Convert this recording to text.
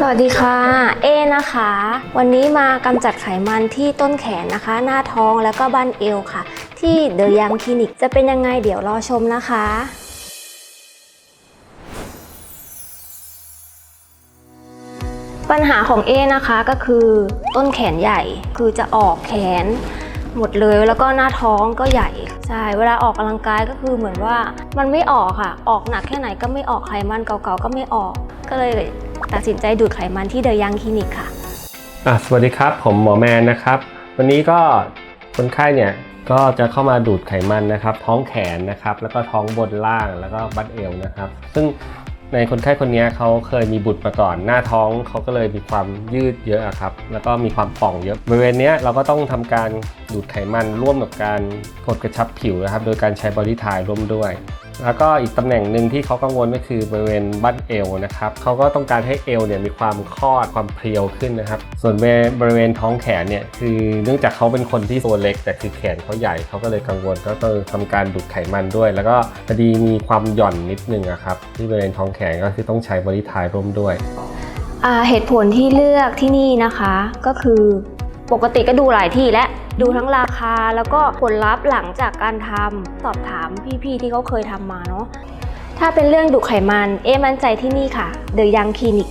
สวัสดีค่ะ เอนะคะ วันนี้มากำจัดไขมันที่ต้นแขนนะคะ หน้าท้องแล้วก็บั้นเอวค่ะ ที่เดอะยังคลินิกจะเป็นยังไงเดี๋ยวรอชมนะคะปัญหาของเอนะคะก็คือต้นแขนใหญ่คือจะออกแขนหมดเลยแล้วก็หน้าท้องก็ใหญ่ใช่เวลาออกกำลังกายก็คือเหมือนว่ามันไม่ออกค่ะ ออกหนักแค่ไหนก็ไม่ออกไขมันเก่าๆก็ไม่ออก ก็เลย ตัดสินใจดูดไขมันที่เดยังคลินิกค่ะอะสวัสดีครับ ผมหมอแมนนะครับ วันนี้ก็คนไข้เนี่ยก็จะเข้ามาดูดไขมันนะครับ ท้องแขนนะครับ แล้วก็ท้องบนล่างแล้วก็บั้นเอวนะครับ ซึ่งในคนไข้คนนี้เขาเคยมีบุตรมาก่อน หน้าท้องเขาก็เลยมีความยืดเยอะครับ แล้วก็มีความป่องเยอะบริเวณเนี้ยเราก็ต้องทำการดูดไขมันร่วมกับการกดกระชับผิวนะครับ โดยการใช้บริทายร่วมด้วย แล้วก็อีกตำแหน่งหนึ่งที่เขากังวลก็คือบริเวณบั้นเอวนะครับเขาก็ต้องการให้เอวเนี่ยมีความคลอดความเพรียวขึ้นนะครับ ส่วนบริเวณท้องแขนเนี่ยคือเนื่องจากเขาเป็นคนที่ตัวเล็ก แต่คือแขนเขาใหญ่เขาก็เลยกังวลก็ต้องทำการดูดไขมันด้วย แล้วก็พอดีมีความหย่อนนิดนึงอะครับที่บริเวณท้องแขนก็คือต้องใช้บริทายร่วมด้วยเหตุผลที่เลือกที่นี่นะคะก็คือ ปกติก็ดูหลายที่และดูทั้งราคาแล้วก็ผลลัพธ์หลังจากการทำสอบถามพี่ๆที่เขาเคยทำมาเนาะถ้าเป็นเรื่องดูดไขมัน เอะมั่นใจที่นี่ค่ะเดอะยังคลินิก